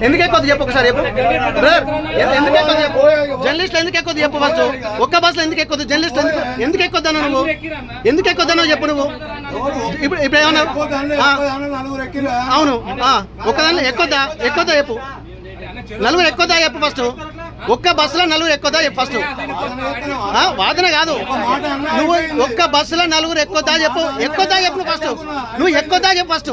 ఎందుకు ఎక్కువ చెప్పు ఒకసారి చెప్పు. ఎందుకు ఎక్కువ చెప్పు? జర్నలిస్ట్ ఎందుకు ఎక్కువ చెప్పు ఫస్ట్ ఒక్క బస్సులో ఎందుకు ఎక్కువ జర్నలిస్ట్ ఎందుకు ఎందుకు ఎక్కువ నువ్వు? ఎందుకు ఎక్కువ చెప్పు నువ్వు? ఇప్పుడు ఇప్పుడు ఏమన్నా ఆ, అవును. ఆ, ఒక్కదాన్ని ఎక్కువదా? ఎక్కువదా చెప్పు. నలుగురు ఎక్కువదా చెప్పు ఫస్ట్ ఒక్క బస్సులో నలుగురు ఎక్కువదా చెప్పు ఫస్ట్ ఆ, వాదన కాదు. నువ్వు ఒక్క బస్సులో నలుగురు ఎక్కువదా చెప్పు? ఎక్కువదా చెప్పు నువ్వు ఫస్ట్ నువ్వు ఎక్కువదా చెప్పు ఫస్ట్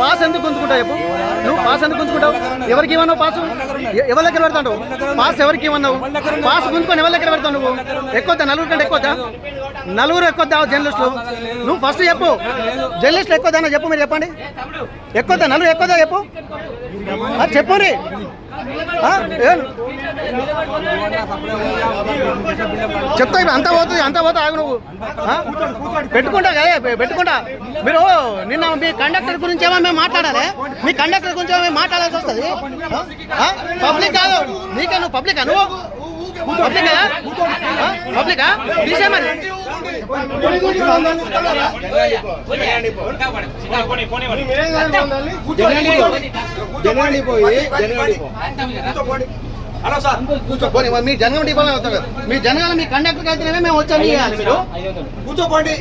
పాస్ ఎందుకు గుంజుకుంటావు చెప్పు? నువ్వు పాస్ ఎందుకు గుంజుకుంటావు? ఎవరికి ఇవ్వన్నావు పాస్? ఎవరి దగ్గర పెడతావు పాస్ ఎవరికి ఇవ్వన్నావు పాస్ గుంజుకొని ఎవరి దగ్గర పెడతావు నువ్వు? ఎక్కువద్దా నలుగురు కంటే ఎక్కువద్దా నలుగురు ఎక్కువద్దా జర్నలిస్టులు? నువ్వు ఫస్ట్ చెప్పు. జర్నలిస్టులు ఎక్కువదా చెప్పు మీరు చెప్పండి. ఎక్కువద్దా నలుగురు ఎక్కువదా చెప్పు? చెప్పు రే చెప్తా ఇప్పుడు అంతా పోతుంది అంతా పోతా ఆగు నువ్వు. పెట్టుకుంటా కదా పెట్టుకుంటా. మీరు నిన్న మీ కండక్టర్ గురించి ఏమో మేము మాట్లాడాలి. మీ కండక్టర్ గురించి ఏమో మేము మాట్లాడాల్సి వస్తుంది. పబ్లిక్ కాదు. నీకే నువ్వు పబ్లిక్ నువ్వు? పబ్లిక్ కదా పబ్లికా తీసే మరి. పోనీ, మరి మీ జనగం డిపోలో అవుతారు. మీ జనగాల మీ కండక్టర్ అయితే మేము వచ్చాము ఇవ్వాలి మీరు. కూర్చోపోండి